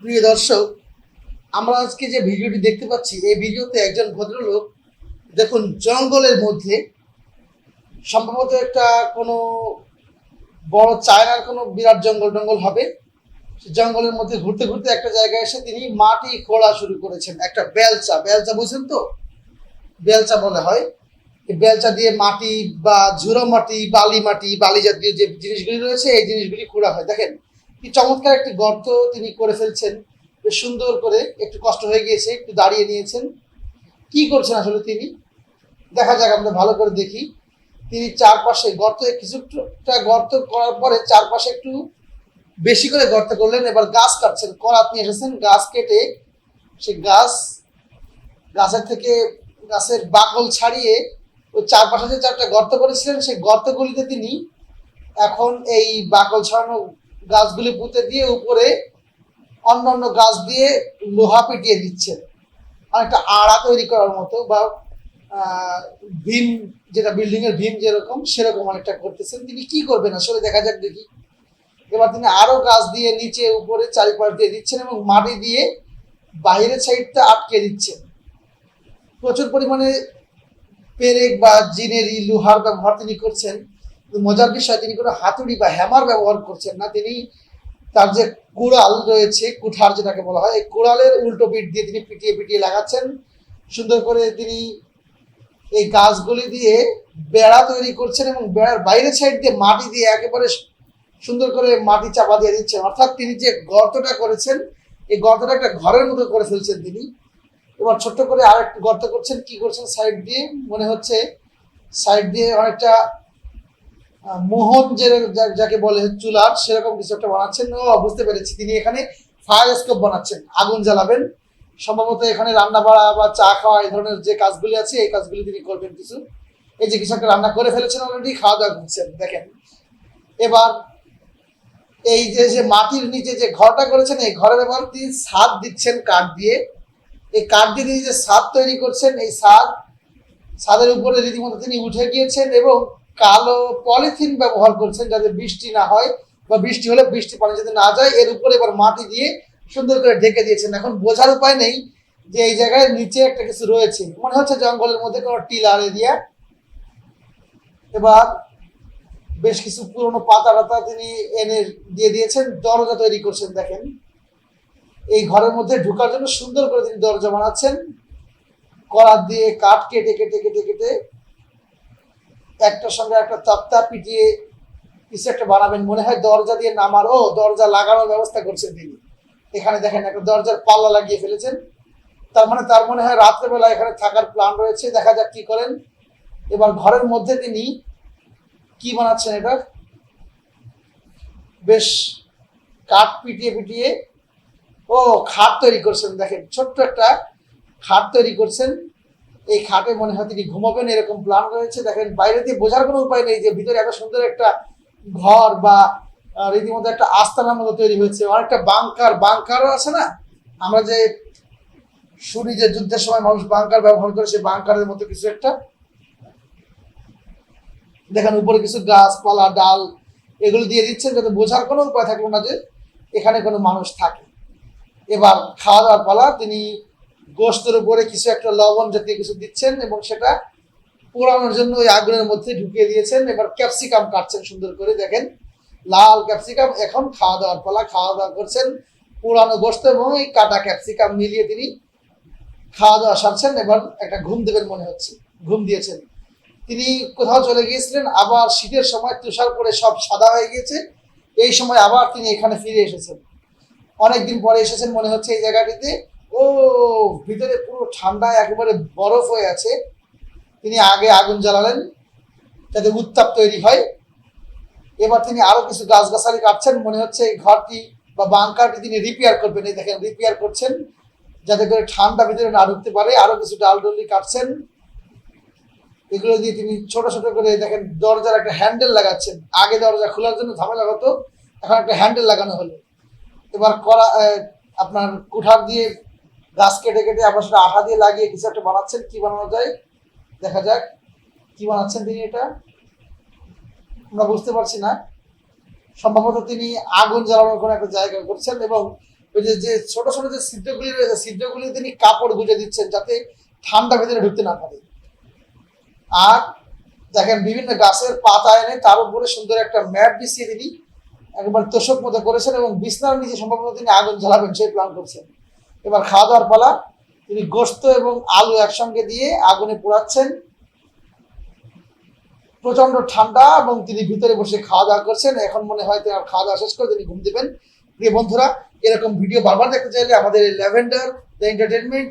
প্রিয় দর্শক, আমরা আজকে যে ভিডিওটি দেখতে পাচ্ছি, এই ভিডিওতে একজন ভদ্রলোক, দেখুন, জঙ্গলের মধ্যে সম্ভবত একটা কোনো বড় চায়নার কোনো বিরাট জঙ্গল টঙ্গল হবে। জঙ্গলের মধ্যে ঘুরতে ঘুরতে একটা জায়গায় এসে তিনি মাটি খোঁড়া শুরু করেছেন। একটা বেলচা বেলচা বুঝছেন তো? বেলচা বলে হয়। বেলচা দিয়ে মাটি বা ঝুড়ো মাটি, বালি মাটি, বালি জাতীয় যে জিনিসগুলি রয়েছে, এই জিনিসগুলি খোঁড়া হয়। দেখেন কি চমৎকার একটি গর্ত তিনি করে ফেলছেন। বেশ সুন্দর করে একটু কষ্ট হয়ে গিয়েছে, একটু দাঁড়িয়ে নিয়েছেন। কি করছেন আসলে তিনি? দেখা যাক, আমরা ভালো করে দেখি। তিনি চারপাশে গর্ত কিছুটা গর্ত করার পরে চারপাশে একটু বেশি করে গর্ত করলেন। এবার গাছ কাটছেন। করাত নিয়ে এসেছেন। গাছ কেটে সে গাছ, গাছের থেকে গাছের বাকল ছাড়িয়ে ওই চারপাশে যে চারটা গর্ত করেছিলেন, সেই গর্তগুলিতে তিনি এখন এই বাকল ছাড়ানো গাছগুলি পুঁতে দিয়ে উপরে অন্য অন্য গাছ দিয়ে লোহা পিটিয়ে দিচ্ছেন। অনেকটা আড়া তৈরি করার মতো বা ভীম, যেটা বিল্ডিং এর ভীম যেরকম, সেরকম অনেকটা করতেছেন। তিনি কি করবেন? আসলে দেখা যাক দেখি। এবার তিনি আরও গাছ দিয়ে নিচে, উপরে চারিপাশ দিয়ে দিচ্ছেন এবং মাটি দিয়ে বাইরের সাইডটা আটকে দিচ্ছেন। প্রচুর পরিমাণে পেরেক বা জিনেরি, লোহার ব্যবহার তিনি করছেন। মজার বিষয়, তিনি কোনো হাতুড়ি বা হ্যামার ব্যবহার করছেন না। তিনি তার যে কুড়াল রয়েছে, কুঠার যেটাকে বলা হয়, এই কুড়ালের উল্টো পিঠ দিয়ে তিনি পিটিয়ে পিটিয়ে লাগাচ্ছেন। সুন্দর করে তিনি এই গাছগুলি দিয়ে বেড়া তৈরি করছেন এবং বেড়ার বাইরে সাইড দিয়ে মাটি দিয়ে একেবারে সুন্দর করে মাটি চাপা দিয়ে দিচ্ছেন। অর্থাৎ তিনি যে গর্তটা করেছেন, এই গর্তটা একটা ঘরের মতো করে ফেলছেন তিনি। এবার ছোট্ট করে আর একটু গর্ত করছেন। কি করছেন? সাইড দিয়ে, মনে হচ্ছে সাইড দিয়ে অনেকটা মোহন যে যাকে বলে চুলার, সেরকম কিছু একটা বানাচ্ছেন। ও, বুঝতে পেরেছি, তিনি এখানে ফায়ার স্কোপ বানাচ্ছেন, আগুন জ্বালাবেন। সম্ভবত এখানে রান্না বাড়া বা চা খাওয়া, এই ধরনের যে কাজগুলি আছে, এই কাজগুলি তিনি করবেন কিছু। এই যে কিছু একটা রান্না করে ফেলেছেন অলরেডি খাওয়া দাওয়া করছেন, দেখেন। এবার এই যে যে মাটির নিচে যে ঘরটা করেছেন, এই ঘরের এবার তিনি ছাদ দিচ্ছেন কাঠ দিয়ে। এই কাঠ দিয়ে তিনি যে ছাদ তৈরি করছেন, এই ছাদ ছাদের উপরে রীতিমতো তিনি উঠে গিয়েছেন এবং কালো পলিথিন ব্যবহার করছেন যাতে বৃষ্টি না হয় বা বৃষ্টি হলে বৃষ্টি পানি যাতে না যায়, এর উপরে এবার মাটি দিয়ে সুন্দর করে ঢেকে দিয়েছেন। এখন বোঝার উপায় নেই যে এই জায়গায় নিচে একটা কিছু রয়েছে। মনে হচ্ছে জঙ্গলের মধ্যে কোনো টিলার এরিয়া। এবার বেশ কিছু পুরনো পাতা পাতা তিনি এনে দিয়ে দিয়েছেন, দরজা তৈরি করছেন, দেখেন। এই ঘরের মধ্যে ঢোকার জন্য সুন্দর করে তিনি দরজা বানাচ্ছেন। করাত দিয়ে কাঠ কেটে কেটে কেটে কেটে একটার সঙ্গে একটা তক্তা পিটিয়ে কিছু একটা বানাবেন। মনে হয় দরজা দিয়ে নামার। ও, দরজা লাগানোর ব্যবস্থা করছেন তিনি। এখানে দেখেন একটা দরজার পাল্লা লাগিয়ে ফেলেছেন। তার মানে তার মনে হয় রাত্রেবেলা এখানে থাকার প্ল্যান রয়েছে। দেখা যাক কি করেন। এবার ঘরের মধ্যে তিনি কি বানাচ্ছেন এটা? বেশ কাঠ পিটিয়ে পিটিয়ে, ও, খাট তৈরি করছেন। দেখেন, ছোট্ট একটা খাট তৈরি করছেন। এই খাটে মনে হয় তিনি ঘুমাবেন, এরকম প্ল্যান রয়েছে। দেখেন, বাইরে দিয়ে বোঝার কোনো উপায় নেই যে ভিতরে এত সুন্দর একটা ঘর বা রীতিমতো একটা আস্তানার মতো তৈরি হয়েছে। অনেকটা বাংকার, বাংকারও আছে না? আমরা যে শুনি যে যুদ্ধের সময় মানুষ বাংকার ব্যবহার করে, সেই বাংকারের মতো কিছু একটা। দেখেন, উপরে কিছু গাছপালা, ডাল, এগুলো দিয়ে দিচ্ছেন যাতে বোঝার কোনো উপায় থাকল না যে এখানে কোনো মানুষ থাকে। এবার খাওয়া দাওয়ার পালা, তিনি গোস্তের উপরে কিছু একটা লবণ জাতীয় কিছু দিচ্ছেন এবং সেটা পোড়ানোর জন্য ওই আগুনের মধ্যে ঢুকিয়ে দিয়েছেন। এবার ক্যাপসিকাম কাটছেন সুন্দর করে, দেখেন। লাল ক্যাপসিকাম, এখন খাওয়া দাওয়ার পালা, খাওয়া দাওয়া করছেন পুরানো গোস্ত এবং এই কাটা ক্যাপসিকাম মিলিয়ে তিনি খাওয়া দাওয়া সারছেন। এবার একটা ঘুম দেবেন মনে হচ্ছে, ঘুম দিয়েছেন। তিনি কোথাও চলে গিয়েছিলেন, আবার শীতের সময় তুষার পরে সব সাদা হয়ে গিয়েছে। এই সময় আবার তিনি এখানে ফিরে এসেছেন। অনেকদিন পরে এসেছেন মনে হচ্ছে এই জায়গাটিতে। ও, ভিতরে পুরো ঠান্ডায় একেবারে বরফ হয়ে আছে। তিনি আগে আগুন জ্বালালেন, যাতে উত্তাপ তৈরি হয়। এবার তিনি আরও কিছু গাছগাছালি কাটছেন। মনে হচ্ছে এই ঘরটি বা বাংকারটি তিনি রিপেয়ার করবেন। এই দেখেন রিপেয়ার করছেন, যাতে করে ঠান্ডা ভিতরে না ঢুকতে পারে। আরও কিছু ডাল ডলি কাটছেন। এগুলো দিয়ে তিনি ছোট ছোট করে দেখেন, দরজার একটা হ্যান্ডেল লাগাচ্ছেন। আগে দরজা খোলার জন্য ঝামেলা হতো, এখন একটা হ্যান্ডেল লাগানো হলো। এবার করা আপনার কুঠার দিয়ে গাছ কেটে কেটে আবার সেটা আঠা দিয়ে লাগিয়ে কিছু একটা বানাচ্ছেন, কি বানানো যায়? দেখা যাক, কি বানাচ্ছেন তিনি এটা? আমরা বুঝতে পারছি না। সম্ভবত তিনি আগুন জ্বালানোর কোনো একটা জায়গা করছেন এবং ওই যে যে ছোট ছোট যে ছিদ্রগুলি রয়েছে, ছিদ্রগুলি তিনি কাপড় গুজে দিচ্ছেন যাতে ঠান্ডা ভেতরে ঢুকতে না পারে। আর দেখেন, বিভিন্ন গাছের পাতা এনে তার উপরে সুন্দর একটা ম্যাট বিছিয়ে তিনি একবার তোষক মতো করেছেন এবং বিছনার নিচে সম্ভবত তিনি আগুন জ্বালাবেন সেই প্ল্যান করছেন। এবার খাওয়া দাওয়ার পালা। তিনি গোস্ত এবং আলু একসঙ্গে দিয়ে আগুনে পোড়াচ্ছেন। প্রচণ্ড ঠান্ডা এবং তিনি ভিতরে বসে খাওয়া দাওয়া করছেন। এখন মনে হয় তার খাওয়া দাওয়া শেষ করে তিনি ঘুম দেবেন। প্রিয় বন্ধুরা, এরকম ভিডিও বারবার দেখতে চাইলে আমাদের ল্যাভেন্ডার, দ্য এন্টারটেনমেন্ট